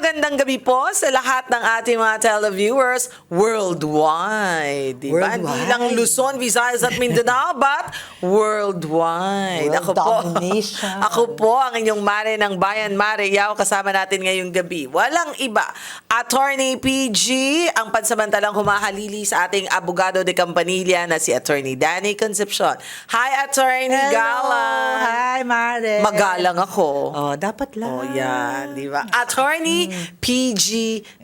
Magandang gabi po sa lahat ng ating mga televiewers worldwide. Di ba? Hindi lang Luzon, Visayas at Mindanao, but worldwide. World ako po, ako po ang inyong Mare ng Bayan, Mare Yao, kasama natin ngayong gabi. Walang iba. Attorney PG, ang pansamantalang humahalili sa ating abogado de Campanilla na si Attorney Danny Concepcion. Hi, Attorney Hello! Galang. Hi, Mare! Magalang ako. Oh, dapat lang. Oh, yan, di ba? Attorney PG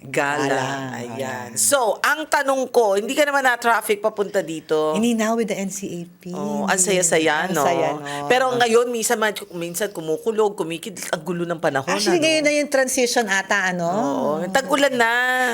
Gala. Gala, Ayan. So, ang tanong ko, hindi ka naman na traffic papunta dito. Hindi na with the NCAP. Oh, ang saya-saya, Ang no? saya, no? Pero ngayon, minsan, minsan kumukulog, kumikid, ang gulo ng panahon. Actually, ano? ngayon na yung transition ata, ano? Oo, tag-ulan na.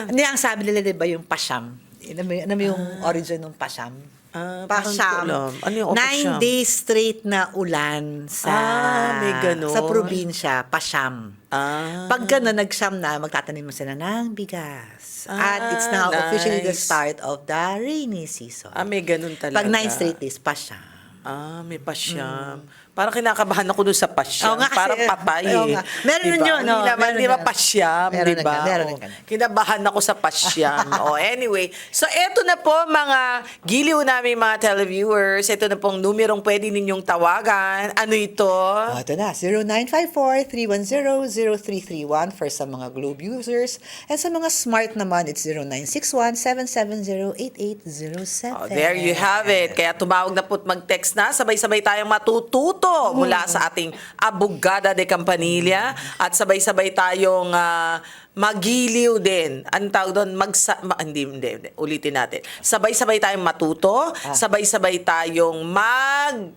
Hindi, ang sabi nila, di ba, yung pasyam. Alam mo, yung origin ng pasyam? Ah, ko alam. Ano yung? Nine days straight na ulan sa Ah, may ganon. sa probinsya, pasyam. Ah. Pag gano'n, nagsyam na, magtatanim mo sila ng bigas. At it's now Ah, officially the nice. start of the rainy season. Ah, may ganun talaga. Pag nine straight days, pasyam. Ah, may pasyam. Parang kinakabahan ako dun sa pasyam. Oo nga, Parang patay oo eh. nga. Meron nun yun, Hindi no? naman, Meron di ba pasyam, Meron di ba? meron ganun. Kinabahan ako sa pasyam. oh, anyway, so eto na po mga giliw namin mga televiewers. Ito na pong numerong pwede ninyong tawagan. Ano ito? Oh, ito na, 0954-310-0331 for sa mga Globe users. And sa mga smart naman, it's 0961-770-8807. Oh, there you have it. Kaya tumawag na po't mag-text na. Sabay-sabay tayong matututo mula sa ating abogada de Campanilla at sabay-sabay tayong ah, magiliw din. Anong tawag doon? Magsa... Ma- hindi, hindi, hindi. Ulitin natin. Sabay-sabay tayong matuto. Sabay-sabay tayong mag...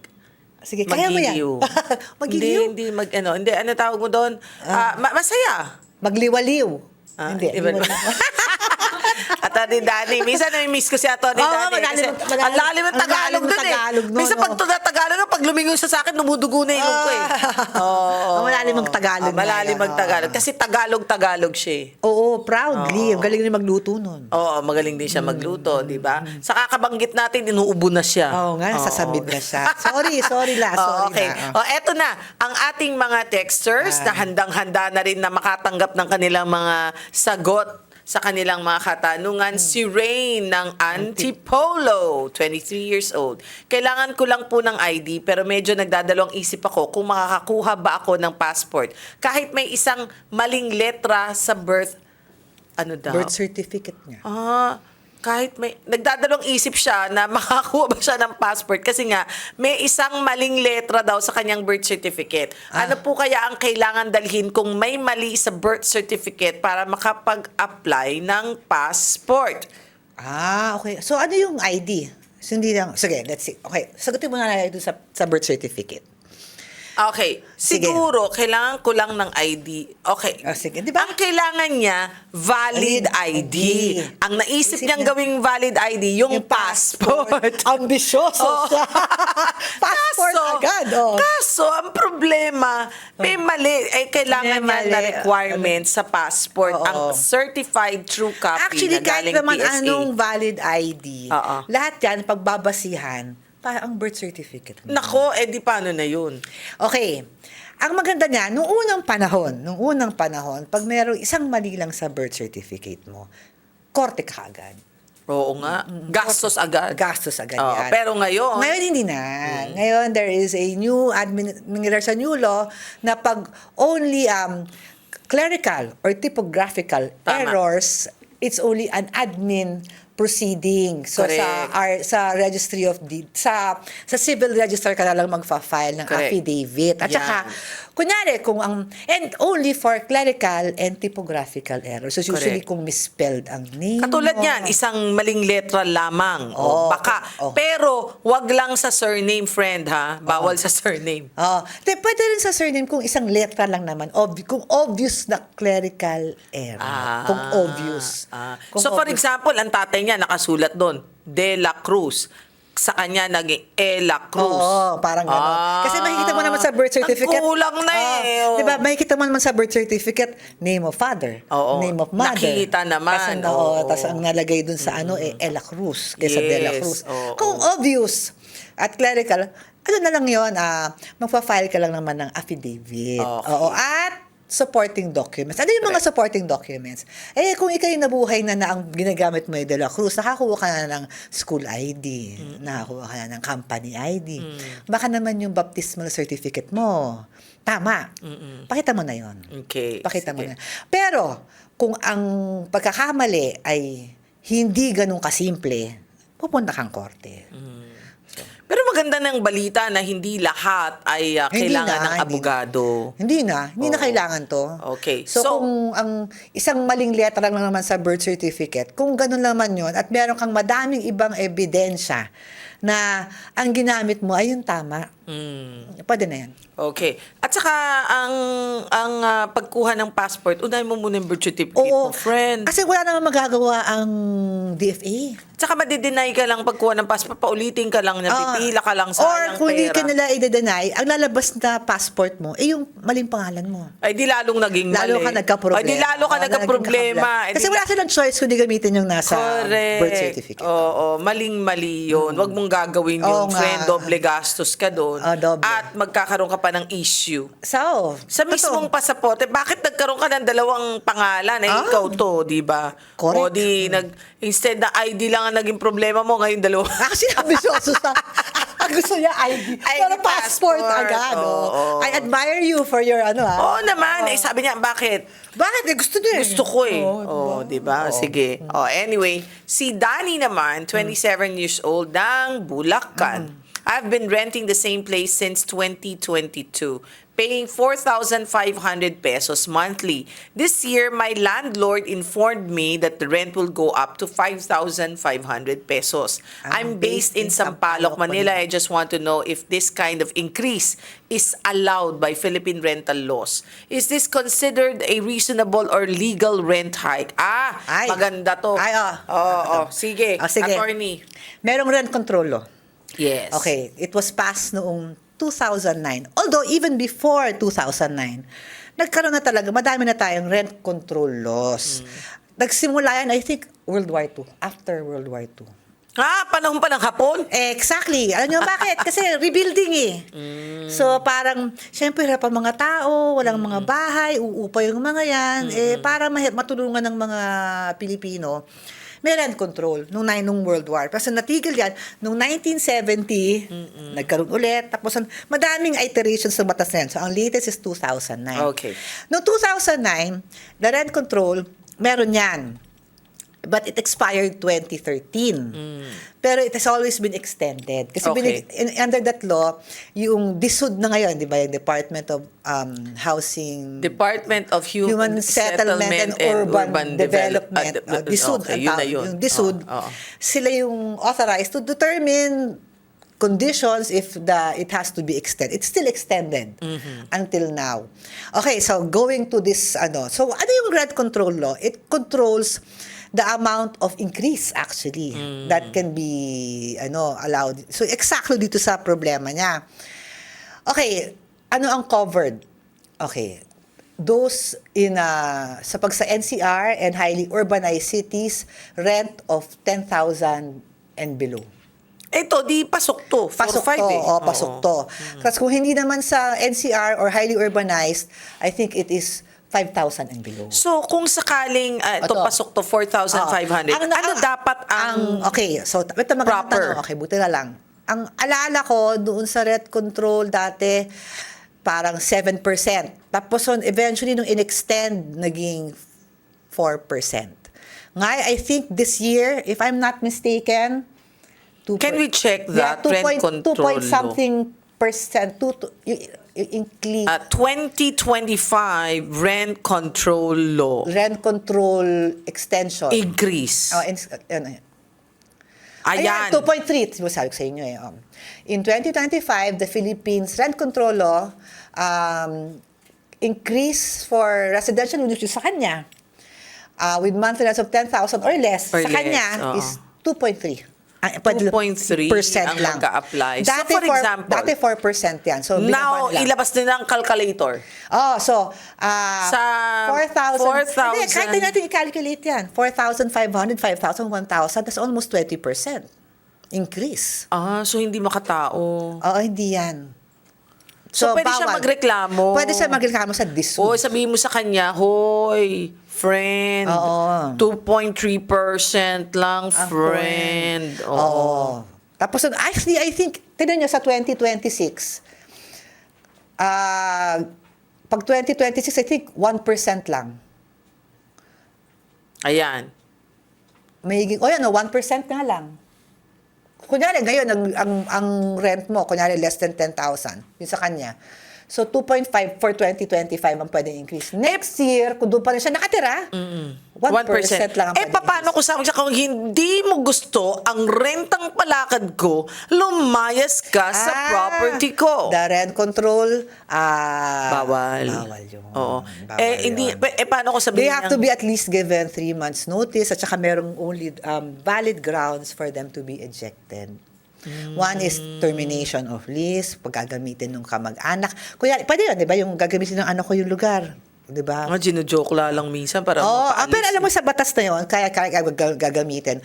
Sige, kaya mo yan. Magiliw. Magiliw? Hindi, hindi. Mag, ano, hindi, ano tawag mo doon? Ah, ma- masaya. Magliwaliw. Ah, hindi. iba liwaliw. naman. Atty. Danny, minsan nami-miss ko si Atty. Oo, Danny. malalim kasi ang- malalim- ang lalim ng Tagalog doon eh. Tagalog minsan pag oh. tuga Tagalog, pag lumingon siya sa akin, dumudugo na ilong ko eh. Oo. Ang malalim ang Tagalog Ah, malalim ang Tagalog. Kasi Tagalog-Tagalog siya eh. Oo, proudly. Ang galing rin magluto nun. Oo, magaling din siya magluto, di ba? Sa kakabanggit natin, inuubo na siya. Oo nga, sasabit na siya. Sorry, sorry la, sorry okay. na. O, eto na. Ang ating mga texters na handang-handa na rin na makatanggap ng kanilang mga sagot sa kanilang mga katanungan. Si Rain ng Antipolo, 23 years old. Kailangan ko lang po ng ID pero medyo nagdadalawang isip ako kung makakakuha ba ako ng passport. Kahit may isang maling letra sa birth, ano daw? Birth certificate niya. Ah, kahit may nagdadalong isip siya na makakuha ba siya ng passport kasi nga may isang maling letra daw sa kanyang birth certificate. Ah. Ano po kaya ang kailangan dalhin kung may mali sa birth certificate para makapag-apply ng passport? Ah, okay. So, ano yung ID? So, hindi lang. Sige, let's see. Okay, sagutin mo na natin ito sa, sa birth certificate. Okay, Sige. siguro kailangan ko lang ng ID. Okay. Ah, sige. Di ba? Ang kailangan niya valid ID. ID. Ang naisip Isip niyang niya. gawing valid ID yung, passport. Ambisyoso Oo. siya. passport Kaso- agad. Oh. Kaso, ang problema, may mali. Eh, kailangan May niya na requirement sa passport. Oo. Ang certified true copy Actually, na kahit galing naman PSA. anong valid ID, Oo. lahat yan, pagbabasihan, para ang birth certificate mo. Nako, eh di paano na yun? Okay. Ang maganda niya, nung unang panahon, nung unang panahon, pag merong isang mali lang sa birth certificate mo, korte ka agad. Oo nga. Gastos agad. Gastos agad Oo, yan. Pero ngayon, Ngayon hindi na. Ngayon there is a new admin there's a new law na pag only um clerical or typographical Tama. errors, it's only an admin proceeding. So Correct. sa our, sa registry of deed sa sa civil register ka na lang magfa-file ng Correct. affidavit. At Yan. saka kunyari kung ang and only for clerical and typographical errors. So usually Correct. kung misspelled ang name Katulad mo. niyan, isang maling letra lamang. o Oo. baka. Oo. Pero, wag lang sa surname, friend, ha? Bawal sa surname. Oh, de, pwede rin sa surname kung isang letra lang naman. Obvi- kung obvious na clerical error. kung obvious. ah. Kung so, for obvious. example, ang tatay niya nakasulat doon, De La Cruz. Sa kanya naging Ella Cruz. Oo, parang gano'n. Ah, Kasi makikita mo naman sa birth certificate. Ang kulang na Oo, eh. oh. Di ba? Makikita mo naman sa birth certificate, name of father, Oo. name of mother. Nakikita naman, Kasi, oo. oo, tas ang nalagay dun sa ano, eh, Ella Cruz, kaysa Yes, Dela Cruz. oo. Kung obvious at clerical, ano na lang yun, ah, magpa-file ka lang naman ng affidavit. Okay. Oo, at supporting documents. Ano yung mga supporting documents? Eh, kung ikaw yung nabuhay na na ang ginagamit mo yung De La Cruz, nakakuha ka na ng school ID, nakakuha ka na ng company ID. Baka naman yung baptismal certificate mo. Tama. Pakita mo na yon. Okay. Pakita mo sige. na. Pero, kung ang pagkakamali ay hindi ganun kasimple, pupunta kang korte. Pero maganda ng balita na hindi lahat ay ah, Hindi kailangan na, ng hindi abogado. Hindi na. Hindi na Oo. kailangan to. Okay. So, So- kung ang isang maling letra lang naman sa birth certificate, kung ganun naman yon at meron kang madaming ibang ebidensya na ang ginamit mo ay yung tama, Mm. pwede na yan. Okay. At saka ang ang ah, pagkuha ng passport, unahin mo muna yung birth certificate mo, friend. Kasi wala naman magagawa ang DFA. Tsaka madi-deny ka lang pagkuha ng passport, paulitin ka lang, Ah, napipila ka lang sa Or kung hindi ka nila i-deny, ang lalabas na passport mo, eh yung maling pangalan mo. Ay di lalong naging Lalo mali. ka nagka-problema. Ay di lalo ka Oo, nagka-problema. naging Kasi di- wala silang choice kundi gamitin yung nasa Correct. birth certificate. Oo, maling-mali yun. Huwag mong gagawin Oo yun, nga. friend. Doble gastos ka doon. Ah, doble. At magkakaroon ka pa ng issue. So, Sa totoo. mismong pasaporte, bakit nagkaroon ka ng dalawang pangalan? Eh, Ah. ikaw to, di ba? Correct. O di, nag, instead na ID lang ang naging problema mo, ngayon dalawa. Actually, ambisyoso sa... Ang gusto niya ID. ID Pero passport, passport. agad. Oh. I admire you for your ano ah. Oo naman. Eh, sabi niya, bakit? Bakit? Eh, gusto niya. eh. Gusto ko eh. Oo, Oh, di ba? Oo. Sige. Oh, anyway, si Danny naman, 27 years old, ng Bulacan. I've been renting the same place since 2022, paying 4,500 pesos monthly. This year, my landlord informed me that the rent will go up to 5,500 pesos. Ah, I'm based in Sampaloc, Manila. I just want to know if this kind of increase is allowed by Philippine rental laws. Is this considered a reasonable or legal rent hike? Ah, Ay. maganda to. Ay, oh. Oo, oh, sige. Ah, sige. Attorney. Merong rent control law. Yes. Okay, it was passed noong 2009. Although even before 2009, nagkaroon na talaga, madami na tayong rent control laws. Nagsimula yan, I think, World War II. After World War II. Ah, panahon pa ng hapon? Exactly. Alam niyo bakit? Kasi rebuilding eh. So parang, syempre hirap ang mga tao, walang mga bahay, uupa yung mga yan. Eh, para matulungan ng mga Pilipino, may rent control nung, nung World War. Kasi natigil yan, nung 1970, nagkaroon ulit. Tapos madaming iterations sa batas na yan. So ang latest is 2009. Okay. Noong 2009, the rent control, meron yan. But it expired 2013. Pero it has always been extended. Kasi Okay. binig- in- under that law, yung DSUD na ngayon, di ba, yung Department of um, Housing... Department of Human, Human Settlement, and, Urban, Development. Ah, uh, DSUD, okay, yun na yun. Yung DSUD, Oo, oo. sila yung authorized to determine conditions if the it has to be extended. It's still extended Mm-hmm. until now. Okay, so going to this ano. So ano yung rent control law? It controls the amount of increase actually Mm. that can be ano allowed. So exactly dito sa problema niya. Okay, ano ang covered? Okay. Those in uh, sa pag sa NCR and highly urbanized cities, rent of 10,000 and below. Ito, di pasok to. Pasok 4-5 to, eh. oh, pasok Oo. to. Kasi kung hindi naman sa NCR or highly urbanized, I think it is 5,000 and below. So, kung sakaling uh, ito, Oto. pasok to 4,500, ano ah, ang, dapat ang, ang Okay, so ito proper? Tanong. Okay, buti na lang. Ang alaala ko doon sa rent control dati, parang 7%. Tapos on, eventually, nung in-extend, naging 4%. Ngayon, I think this year, if I'm not mistaken, 2 Can we check that yeah, rent point, control? 2 point something percent. 2, 2, include uh, 2025 rent control law. Rent control extension. Increase. Oh, in, uh, ano yun. Ayan. Ayan 2.3, sabi ko sa inyo eh. Um. In 2025, the Philippines rent control law um, increase for residential units sa kanya uh, with monthly rents of 10,000 or less or sa less, kanya oo. is 2.3. Ang- pwede- 2.3 percent ang lang. magka-apply. So, Dati for four- example, dati 4% yan. So, Now, binaban lang. ilabas din ang calculator. Oh, so, ah Sa 4,000. 4,000. Hindi, kahit din natin i-calculate yan. 4,500, 5,000, 1,000, that's almost 20% increase. Ah, so hindi makatao. Oo, hindi yan. So, pwede siya bawal. magreklamo. Pwede siya magreklamo sa DISU. O sabihin mo sa kanya, hoy, friend, Oo. 2.3% lang, Ang friend. Oo. Oo. Tapos, actually, I think, tinan nyo sa 2026, ah, pag 2026, I think 1% lang. Ayan. May, o yan, no, 1% nga lang. Kunyari, ngayon, ang, ang, ang rent mo, kunyari, less than 10,000, yun sa kanya. So, 2.5 for 2025 ang pwedeng increase. Next year, kung doon pa rin siya nakatira, 1% lang ang Eh, paano ko siya kung hindi mo gusto ang rentang palakad ko, lumayas ka sa Ah, property ko. The rent control, ah, Bawal. Bawal yun. Oo. Bawal eh, hindi, yun. eh, paano ko They sabihin have to be at least given three months notice at saka merong only um, valid grounds for them to be ejected. One is termination of lease, pagkagamitin ng kamag-anak. Kuya, pwede yun, di ba? Yung gagamitin ng anak ko yung lugar. Di ba? Ah, ginujoke la lang minsan para Oo, ah, pero alam mo sa batas na yun, kaya, kaya gag- gagamitin,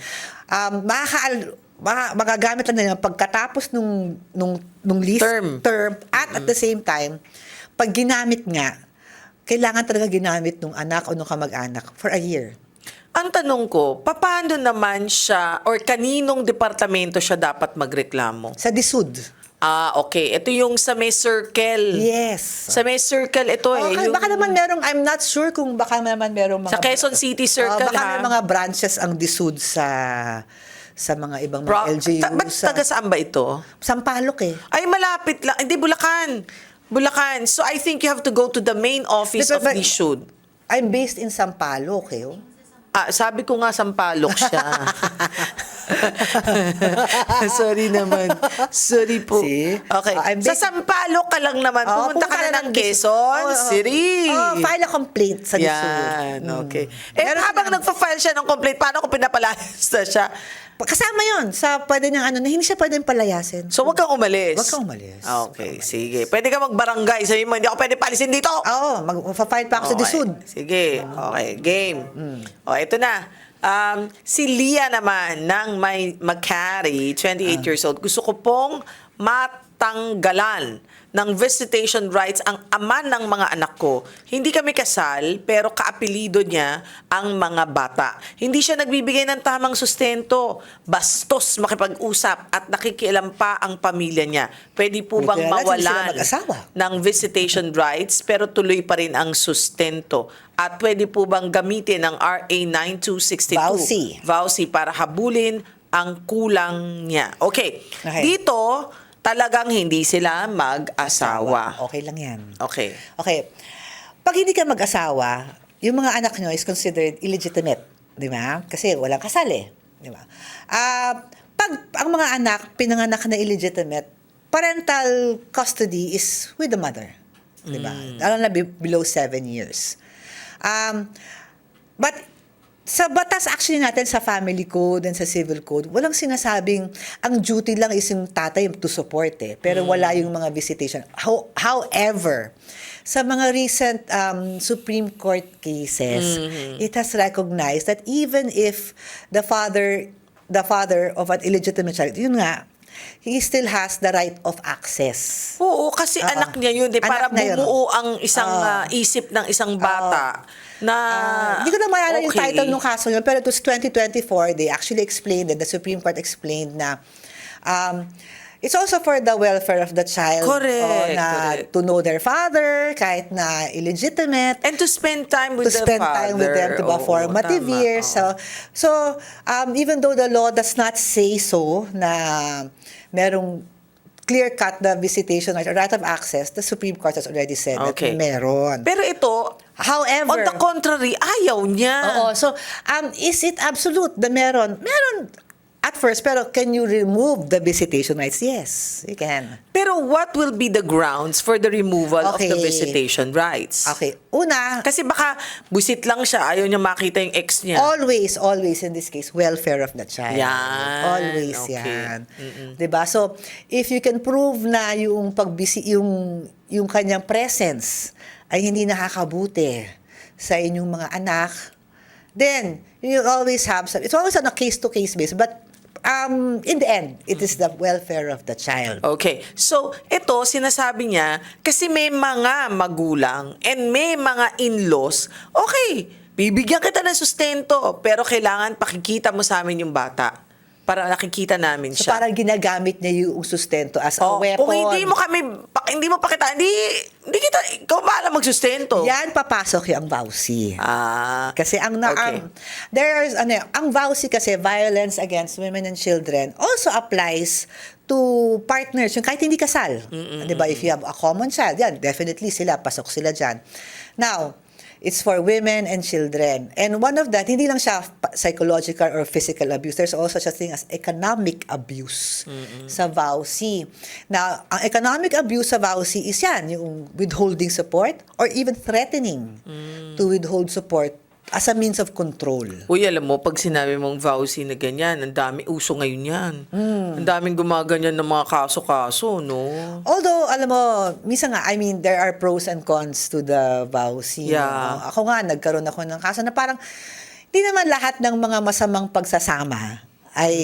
um, makaka, ma- magagamit lang yun pagkatapos nung, nung, nung lease Term. at at the same time, pag ginamit nga, kailangan talaga ginamit nung anak o nung kamag-anak for a year. Ang tanong ko, paano naman siya or kaninong departamento siya dapat magreklamo? Sa DISUD. Ah, okay. Ito yung sa may circle. Yes. Sa may circle ito eh. Okay, yung- baka naman merong, I'm not sure kung baka naman merong mga... Sa Quezon City Circle, Oh, baka ha? may mga branches ang DISUD sa sa mga ibang mga Pro- LGU. Ta- ba't sa, taga saan ba ito? Sampaloc eh. Ay, malapit lang. Hindi, Bulacan. Bulacan. So, I think you have to go to the main office of But- but- DSUD. I'm based in Sampaloc eh. oh. Ah, sabi ko nga sampalok siya. Sorry naman. Sorry po. See? Okay. I'm sa sampalok ka lang naman. Oo, Pumunta ka pumunta na ng Quezon oo. City. Oh, file a complaint sa. Yan, Mm. okay. Eh, Meron habang nagpa-file siya ng complaint, paano kung pinapalayas na siya? Kasama yon sa pwede niyang ano, na hindi siya pwedeng palayasin. So, wag kang umalis. Wag kang umalis. Okay, sige. Pwede ka magbarangay. Sabi mo, hindi ako pwede palisin dito. Oo, mag-file pa ako sa Okay. DISUD. Sige. Okay, game. O, ito na. Um, si Lia naman ng may Macari, 28 Ah. years old. Gusto ko pong matanggalan ng visitation rights ang ama ng mga anak ko. Hindi kami kasal, pero kaapelido niya ang mga bata. Hindi siya nagbibigay ng tamang sustento. Bastos makipag-usap at nakikialam pa ang pamilya niya. Pwede po bang mawalan ng visitation rights pero tuloy pa rin ang sustento. At pwede po bang gamitin ang RA 9262? Vauci. Vauci para habulin ang kulang niya. Okay. Okay. Dito, talagang hindi sila mag-asawa. Okay lang yan. Okay. Okay. Pag hindi ka mag-asawa, yung mga anak nyo is considered illegitimate. Di ba? Kasi walang kasal eh. Di ba? Ah, pag ang mga anak, pinanganak na illegitimate, parental custody is with the mother. Di ba? Lalo na be- below seven years. Um, but sa batas actually natin sa family code and sa civil code, walang sinasabing ang duty lang is yung tatay to support eh. Pero wala yung mga visitation. How, however, sa mga recent um, Supreme Court cases, it has recognized that even if the father the father of an illegitimate child, yun nga, he still has the right of access. Oo, kasi Oo. anak niya yun. Eh, Anak para niya yun. bumuo ang isang ah, isip ng isang bata na... Ah, Hindi ko na maalala yung okay. title ng kaso yun, pero it was 2024, they actually explained it, the Supreme Court explained na um, it's also for the welfare of the child Correct, oh, na correct. to know their father, kahit na illegitimate, And to spend time with to the spend father. time with them to ba Oo, formative tama. years. Oo. So, so um, even though the law does not say so na merong clear-cut the visitation right or right of access, the Supreme Court has already said Okay. that meron. Pero ito, However, on the contrary, ayaw niya. Oo. So, um, is it absolute na meron? Meron. At first, pero can you remove the visitation rights? Yes, you can. Pero what will be the grounds for the removal of the Okay. visitation rights? Okay, una, Kasi baka busit lang siya, ayaw niya makita yung ex niya. always, always in this case, welfare of the child. Yan, Always okay. yan. 'Di ba? So, if you can prove na yung pagbisi yung yung kanyang presence ay hindi nakakabuti sa inyong mga anak, then you always have some, it's always on a case to case basis, but um in the end, it is the welfare of the child. Okay. So, ito, sinasabi niya, kasi may mga magulang and may mga in-laws, okay, bibigyan kita ng sustento, pero kailangan pakikita mo sa amin yung bata para nakikita namin So siya. parang ginagamit niya yung sustento as a Oh, weapon. kung hindi mo kami, pa- hindi mo pakita, hindi, hindi kita, ikaw bahala magsustento. Yan papasok yung vowsy. Ah. Kasi ang na Okay. ang there's ano ang vowsy kasi violence against women and children also applies to partners yung kahit hindi kasal. 'Di ba? If you have a common child, yan definitely sila pasok sila diyan. Now, it's for women and children. And one of that, hindi lang siya psychological or physical abuse. There's also such a thing as economic abuse sa VAUSI. Now, ang economic abuse sa VAUSI is yan, yung withholding support or even threatening to withhold support as a means of control. Uy, alam mo, pag sinabi mong vowsy na ganyan, ang dami, uso ngayon yan. Hmm. Ang daming gumaganyan ng mga kaso-kaso, no? Although, alam mo, minsan nga, I mean, there are pros and cons to the VAUSI. Yeah. no? Ako nga, nagkaroon ako ng kaso na parang, hindi naman lahat ng mga masamang pagsasama ay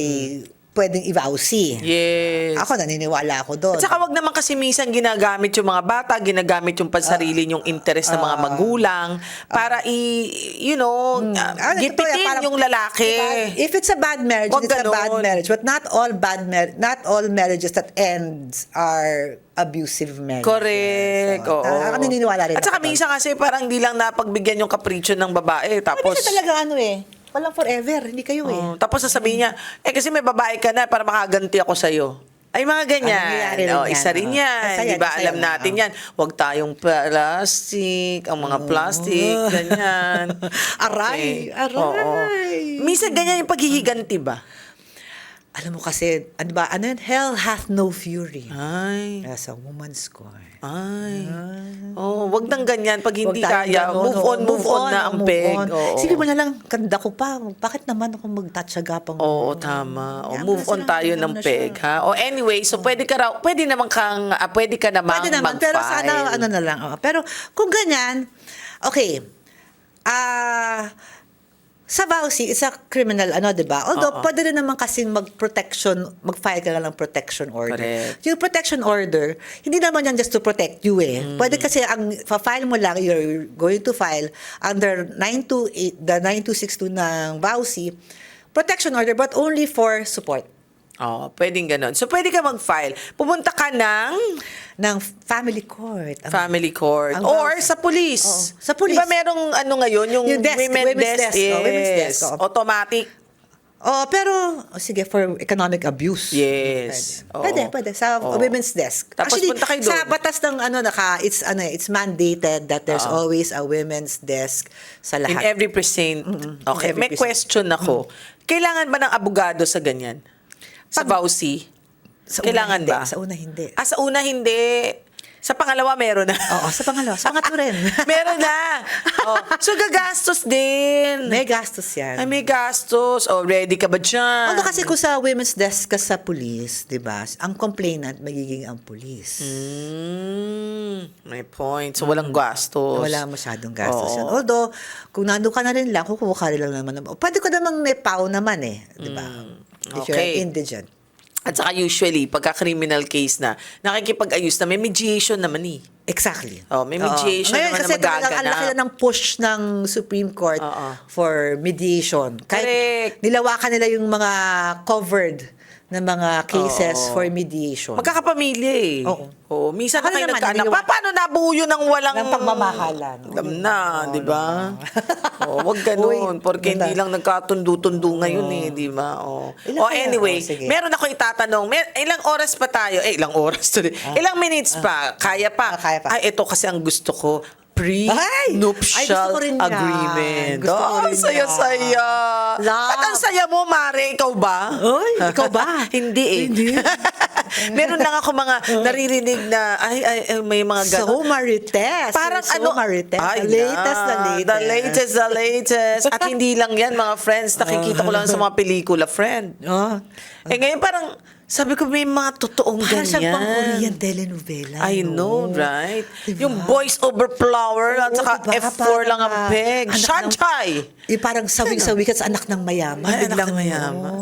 pwedeng i-VAUSI. Yes. Ako, naniniwala ako doon. At saka wag naman kasi minsan ginagamit yung mga bata, ginagamit yung pansarili yung interest ng mga magulang para i, you know, uh, Ah, totoo yan, gipitin parang- yung lalaki. Diba? If it's a bad marriage, Wag it's a bad marriage. But not all bad mar- not all marriages that ends are abusive marriages. Correct. So, Oo. ah, ako naniniwala rin At saka minsan kasi parang hindi lang napagbigyan yung kapritsyo ng babae. Tapos, Tapos, talaga ano eh, walang forever, hindi kayo eh. Oh, tapos sasabihin niya, eh kasi may babae ka na para makaganti ako sa'yo. Ay, mga ganyan. Rin oh, yan, isa rin oh. yan. Isa Di ba? Alam natin oh. yan. Huwag tayong plastic, ang mga plastic, ganyan. Aray, aray. Oo. Minsan ganyan yung paghihiganti ba? Alam mo kasi, ano ba, ano yun? Hell hath no fury. Ay. As a woman's scorn. Ay. Oh, wag nang ganyan pag hindi tayong kaya. ganun, move on, move, on, na ang move peg. on. Sige mo na lang, kanda ko pa. Bakit naman ako magtatsaga pang... Oo, tama. O, Yaman move on tayo ng peg, ha? O anyway, so pwede ka raw, pwede naman kang, ah, pwede ka namang Pwede naman, pero sana ano na lang. oh. Pero kung ganyan, okay, ah, sa vowsy, it's a criminal, ano, di ba? Although, Oo. pwede rin naman kasing mag-protection, mag-file ka lang protection order. Correct. Yung protection order, hindi naman yan just to protect you eh. Mm. Pwede kasi, ang fa-file mo lang, you're going to file under 928, the 9262 ng vowsy, protection order, but only for support. Oh, pwedeng ganun. So, pwede ka mag-file. Pumunta ka ng ng family court. Ang- family court Ang or sa police. Oo, sa police. Di ba merong ano ngayon, yung, Yung desk, women women's desk. desk. Oh, women's Yes. desk, oo. Automatic. Oh, pero oh, sige for economic abuse. Yes. Oo. Pwede, pwede sa Oo. women's desk. Tapos Actually, punta kayo sa doon. batas ng ano naka it's ano it's mandated that there's Oo. always a women's desk sa In lahat. every precinct. Okay, every may precinct. question ako. Kailangan ba ng abogado sa ganyan? Sa Bausi? Sa Kailangan hindi, ba? Sa una hindi. Ah, sa una hindi. Sa pangalawa, meron na. Oo, sa pangalawa, sa pangatlo rin. meron na. Oh, so, gagastos din. May gastos yan. Ay, may gastos. Oh, ready ka ba dyan? Although kasi kung sa women's desk ka sa police, 'di ba? Ang complainant magiging ang police. Mm, may point. So, walang gastos. Wala masyadong gastos Oo. yan. Although, kung nandun ka na rin lang, kukuha ka rin lang naman. Pwede ko namang may pau naman eh. Di ba? If you're okay. indigent. At saka usually, pagka criminal case na, nakikipag-ayos na, may mediation naman eh. Exactly. Oh, may Oo. mediation Ngayon, naman kasi na talagang ang magaganap. laki na ng push ng Supreme Court Oo. for mediation. Kahit Correct. nilawakan nila yung mga covered na mga cases Oo. for mediation. Magkakapamilya eh. Oo. Oo. Minsan na Ako kayo naman, nagkaanak. Pa, paano nabuo yun ng walang... Ng pagmamahalan. Alam na, di ba? Oo, wag Uy, ganun. Porque ganda. hindi lang nagkatundo-tundo ngayon eh, di ba? Oh. Ilan oh, kaya? anyway, Oh, sige. meron ako itatanong. Mer- ilang oras pa tayo? Eh, ilang oras tuloy. Ilang minutes pa? Kaya pa? Ah, kaya pa. Ay, ito kasi ang gusto ko. Ay! Pre-nuptial ko rin yan. agreement. Gusto ko oh, rin saya-saya. Love. At ang saya mo, Mare, ikaw ba? Ay, ikaw ba? Hindi eh. Hindi. Meron lang ako mga naririnig na, ay, ay, ay, may mga So gano'n. Marites. Parang so ano, Marites. Ay, the latest, na. the latest. The latest, the latest. At hindi lang yan, mga friends. Nakikita ko lang sa mga pelikula, friend. Oh. Eh ngayon parang, sabi ko may mga totoong Parang ganyan. siyang pang Korean telenovela. I no? know, right? Diba? Yung voice over flower at Oo, saka diba? F4 Parang, lang ang ah, peg. anak ng- Shanchay! Yung parang sawing-sawi ka sa anak ng mayaman. Ay, anak Biglang, ng mayaman.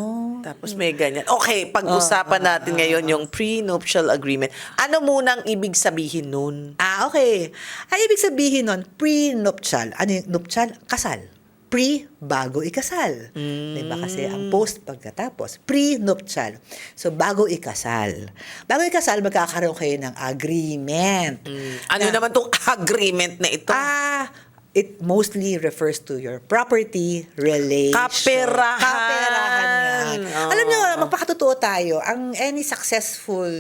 Tapos may ganyan. Okay, pag-usapan natin ngayon yung prenuptial agreement. Ano munang ibig sabihin nun? Ah, okay. Ang ibig sabihin nun, pre-nuptial. Ano yung nuptial? Kasal. Pre, bago ikasal. Diba? Kasi ang post pagkatapos, pre-nuptial. So, bago ikasal. Bago ikasal, magkakaroon kayo ng agreement. Ano Na- naman tong agreement na ito? Ah, it mostly refers to your property relation. Kaperahan. Kaperahan yan. Oh. Alam nyo, magpakatotoo tayo, ang any successful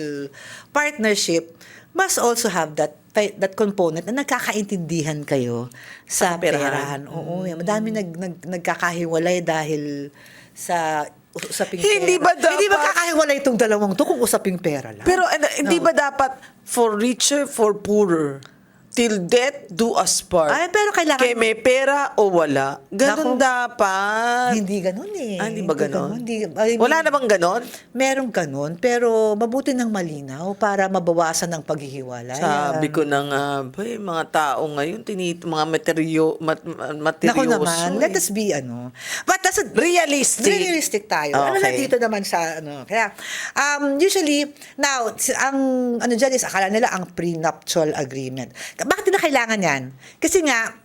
partnership must also have that that component na nagkakaintindihan kayo sa Kaperahan. perahan. Oo, yan. madami nag, nag, nagkakahiwalay dahil sa usaping Hindi pera. ba Hindi ba dapat- kakahiwalay itong dalawang to kung usaping pera lang? Pero ano, hindi ba dapat for richer, for poorer? Till death do us part. Ay, pero kailangan- Kaya may pera o wala. Ganun Nako. dapat. Hindi ganun eh. Ah, hindi ba ganun? Hindi, I mean, Wala na bang ganun? Merong ganun, pero mabuti ng malinaw para mabawasan ng paghihiwalay. Sabi ko na nga, bay, mga tao ngayon, tinit, mga materyo, mat, Nako materyoso. naman, eh. let us be ano. But that's a, Realistic. realistic tayo. Ano na Okay. dito naman sa ano. Kaya um usually now ang ano diyan is akala nila ang prenuptial agreement. Bakit na kailangan 'yan? Kasi nga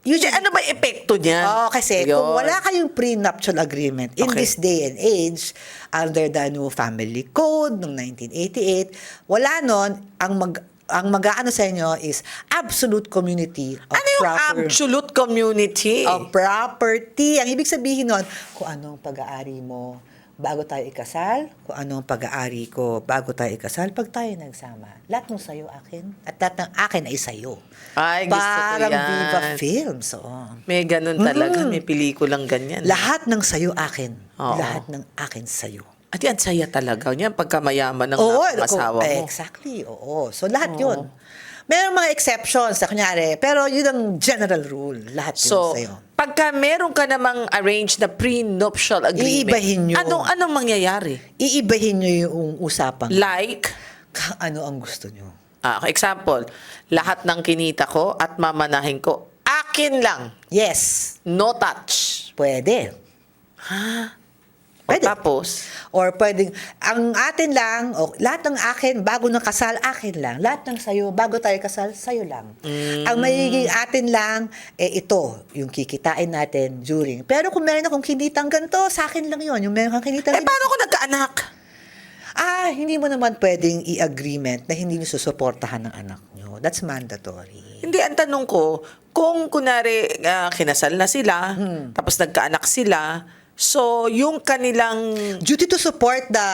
Usually, ano ba epekto niyan? Oo, kasi Yun. kung wala kayong prenuptial agreement in Okay. this day and age, under the new family code noong 1988, wala nun, ang mag ang mag-aano sa inyo is absolute community of Ano yung proper absolute community? of property. Ang ibig sabihin nun, kung anong pag-aari mo bago tayo ikasal, kung anong pag-aari ko bago tayo ikasal, pag tayo nagsama. Lahat ng sayo akin, at lahat ng akin ay sayo. Ay, gusto ko Parang yan. Viva Films, oo. May ganun talaga. May pelikulang ganyan. Lahat ng sayo akin. Oo. Lahat ng akin sayo. At yan, saya talaga. Yan, pagka mayaman ng Oo, asawa eh, mo. Exactly, oo. So, lahat yun. Merong mga exceptions, sa kunyari, pero yun ang general rule. Lahat yun So, sa'yo. Pagka meron ka namang arranged na prenuptial agreement, Iibahin nyo. Anong, anong mangyayari? Iibahin nyo yung usapang Like, ka- ano ang gusto nyo. ah, example, lahat ng kinita ko at mamanahin ko, akin lang, Yes, no touch. pwede. O Pwede. tapos, Or pwedeng, ang atin lang, o lahat ng akin, bago ng kasal, akin lang. Lahat ng sayo, bago tayo kasal, sayo lang. Ang magiging atin lang, eh ito, yung kikitain natin during. Pero kung meron akong kinitang ganito, sa akin lang yon Yung meron kang kinitang eh paano kung nagkaanak? Ah, hindi mo naman pwedeng i-agreement na hindi nyo susuportahan ng anak nyo. That's mandatory. Hindi, ang tanong ko, kung kunwari ah, kinasal na sila, Hmm. tapos nagkaanak sila, so yung kanilang, Duty to support the,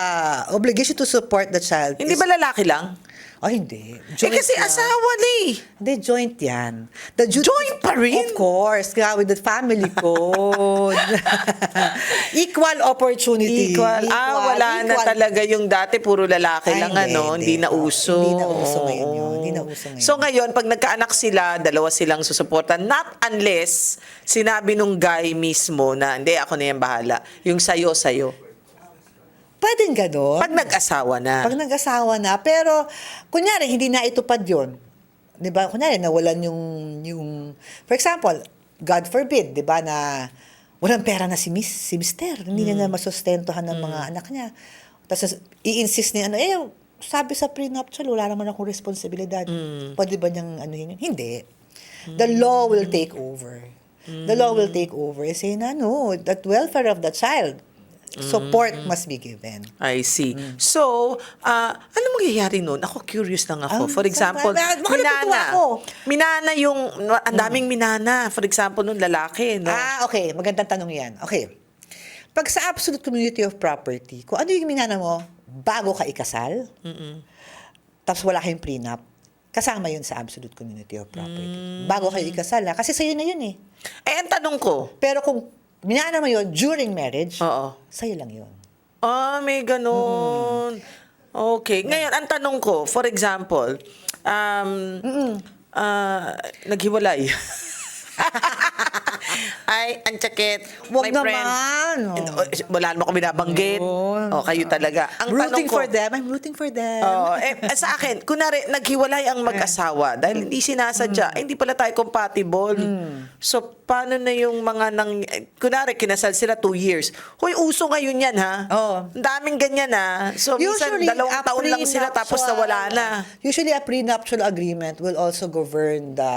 obligation to support the child. hindi is- ba lalaki lang? Oh, hindi. eh Joint kasi yan. asawa na eh. Hindi, joint yan. The ju- Joint pa rin? Of course. Kaya with the family code. equal opportunity. Equal. ah, wala na equal. talaga yung dati, puro lalaki Ay, lang, hindi, ano, hindi, hindi. na uso. hindi na uso ngayon yun. Hindi na uso ngayon. So ngayon, pag nagkaanak sila, dalawa silang susuporta. Not unless, sinabi nung guy mismo na, hindi, ako na yan bahala. Yung sayo, sayo. Pwedeng gano'n. Pag nag-asawa na. Pag nag-asawa na. Pero, kunyari, hindi na itupad yun. Di ba? Kunyari, nawalan yung, yung, for example, God forbid, di ba, na walang pera na si miss, si mister. Hindi Hmm. na na masustentuhan ng mga anak niya. Tapos, i-insist niya, ano, eh, sabi sa prenuptial, wala naman akong responsibilidad. Hmm. Pwede ba niyang ano yun? Hindi. The law will take over. The law will take over. Say na, no, that welfare of the child, support Hmm. must be given. I see. So, ah, ano mangyayari nun? Ako curious lang ako. Ah, For example, sa- baka natutuwa minana. ako. Minana yung, ang daming minana. For example, nung lalaki, no? Ah, okay. Magandang tanong yan. Okay. Pag sa absolute community of property, kung ano yung minana mo bago ka ikasal, tapos wala kayong prenup, kasama yun sa absolute community of property. Bago kayo ikasal, ha? kasi sa'yo na yun eh. Eh, ang tanong ko, Pero kung minana mo yun during marriage, Oo. sa'yo lang yun. ah, may ganun. Okay. Ngayon, ang tanong ko, for example, um, ah, naghiwalay. Ay, ang tsakit. Wag My friend. naman. Oh, Wala naman kami nabanggit. Yun. Oh, kayo talaga. Ang rooting tanong ko, for them. I'm rooting for them. Oo. eh, sa akin, kunwari, naghiwalay ang mag-asawa dahil hindi sinasadya, eh, hindi pala tayo compatible. So, paano na yung mga nang... eh, kunwari, kinasal sila two years. Hoy, uso ngayon yan, ha? Oo. Ang daming ganyan, ha? So, minsan, dalawang a taon lang sila tapos nawala na. Usually, a prenuptial agreement will also govern the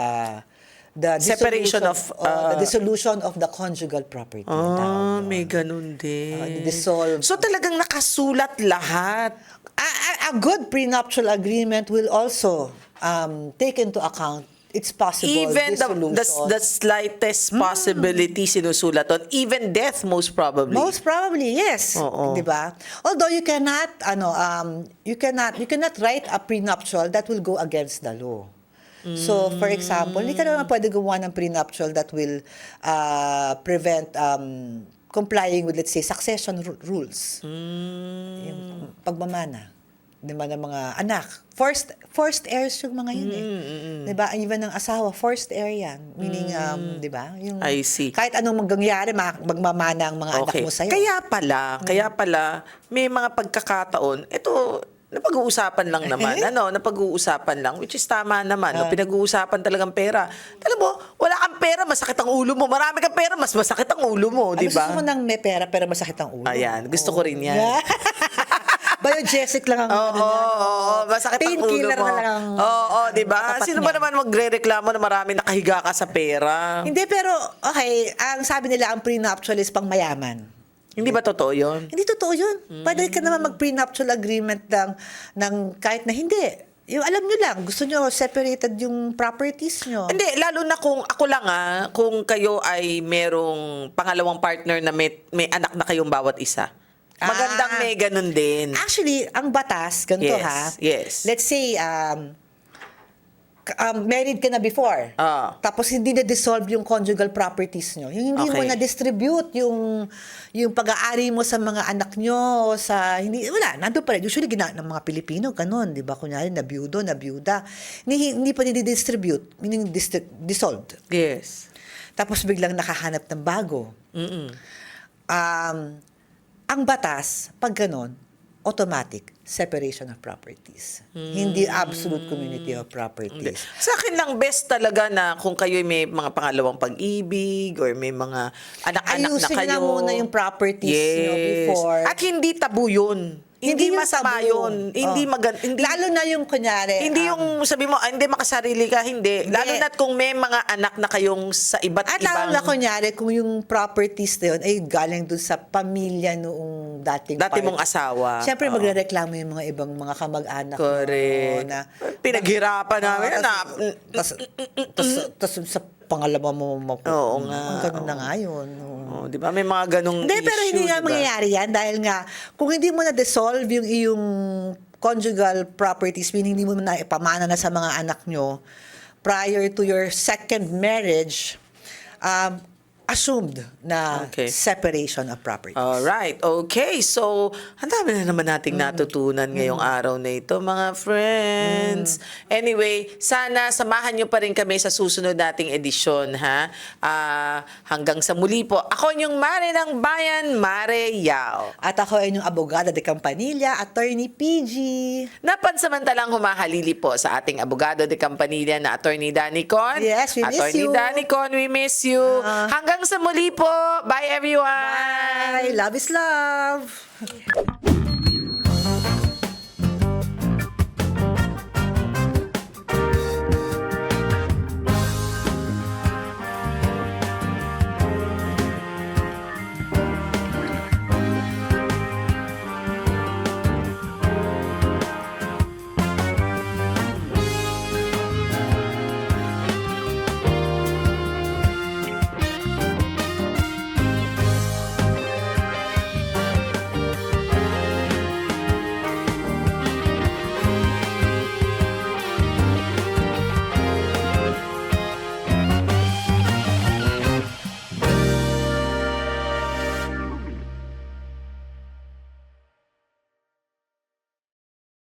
the Separation of, oh, the uh, dissolution of the conjugal property. Ah, may ganun din. Ah, dissolve. So, talagang nakasulat lahat. a, a, a good prenuptial agreement will also um, take into account its possible Even the, the, the slightest possibility sinusulat on. Even death, most probably. Most probably, yes. Oo. 'Di ba? Although you cannot ano um you cannot you cannot write a prenuptial that will go against the law. So, for example, hindi ka naman pwede gumawa ng prenuptial that will uh, prevent um, complying with, let's say, succession ru- rules. Yung pagmamana. Di ba, ng mga anak. Forced, forced heirs yung mga yun eh. Di ba? Even ng asawa, forced heir yan. Meaning, um, di ba? Yung, I see. Kahit anong mangyayari, ma- magmamana ang mga anak mo sa'yo. Kaya pala, kaya pala, may mga pagkakataon, ito, napag-uusapan lang naman, ano, napag-uusapan lang, which is tama naman, no? pinag-uusapan talagang pera. Alam mo, wala kang pera, masakit ang ulo mo. Marami kang pera, mas masakit ang ulo mo, Ano di gusto ba? ko ng may pera pero masakit ang ulo? Ayan, gusto ko rin yan. Yeah. Biogesic lang ang Oo, ano oo, na, oo, masakit ang ulo Painkiller mo. na lang ang Oo, oo, di ba? katapat Sino niya. ba naman magre-reklamo na marami nakahiga ka sa pera? Hindi, pero okay, ang sabi nila ang prenuptial is pang mayaman. Hindi ba totoo yun? Hindi totoo yun. Pwede ka naman mag-prenuptial agreement ng, ng kahit na hindi. Yung alam nyo lang, gusto nyo separated yung properties nyo. Hindi, lalo na kung ako lang ah, kung kayo ay merong pangalawang partner na may, may anak na kayong bawat isa. Magandang Ah. may ganun din. Actually, ang batas, ganito Yes, ha. yes. Let's say, um, um, married ka na before. Ah. Tapos hindi na-dissolve yung conjugal properties nyo. Yung hindi mo Okay. na-distribute yung, yung pag-aari mo sa mga anak nyo, o sa, hindi, wala, nandun pa rin. Usually, gina, ng mga Pilipino, ganun, di ba? Kunyari, na byudo, na byuda. Hindi, hindi pa nidi-distribute, meaning distri- dissolved. Yes. Tapos biglang nakahanap ng bago. Mm-mm. Um, ang batas, pag ganon, automatic separation of properties. Hindi absolute community of properties. Sa akin lang best talaga na kung kayo may mga pangalawang pag-ibig or may mga anak-anak na Ayusin kayo. na muna yung properties nyo before. At hindi tabu yun. Hindi, yung masama tabu. yun. Hindi Oh. magan hindi Lalo na yung kunyari. Hindi um, yung sabi mo, ah, hindi makasarili ka, hindi. Hindi. Lalo na kung may mga anak na kayong sa iba't At ibang... lalo na kunyari, kung yung properties na yun ay galing dun sa pamilya noong dating Dati part- mong asawa. Siyempre, Oo. magrereklamo yung mga ibang mga kamag-anak mo Correct. na Pinaghirapan namin. na, Tapos sa pangalawa mo mo Oo nga, Ang ganun na nga yun. Oh, di ba? May mga ganong Hindi, pero hindi issue, nga di ba? mangyayari yan dahil nga, kung hindi mo na-dissolve yung iyong conjugal properties, meaning hindi mo na ipamana na sa mga anak nyo, prior to your second marriage, um, assumed na Okay. separation of properties. Alright, okay. So, ang dami na naman nating Mm. natutunan ngayong araw na ito, mga friends. Mm. Anyway, sana samahan nyo pa rin kami sa susunod nating edisyon, ha? Ah, hanggang sa muli po. Ako yung Mare ng Bayan, Mare Yao. At ako ay yung abogada de Campanilla, attorney PG. Napansamantalang humahalili po sa ating abogado de Campanilla na Attorney Danny Con. Yes, we miss Attorney you. Danny Con, we miss you. Ah. Hanggang sa muli po. Bye everyone. Bye! Love is love!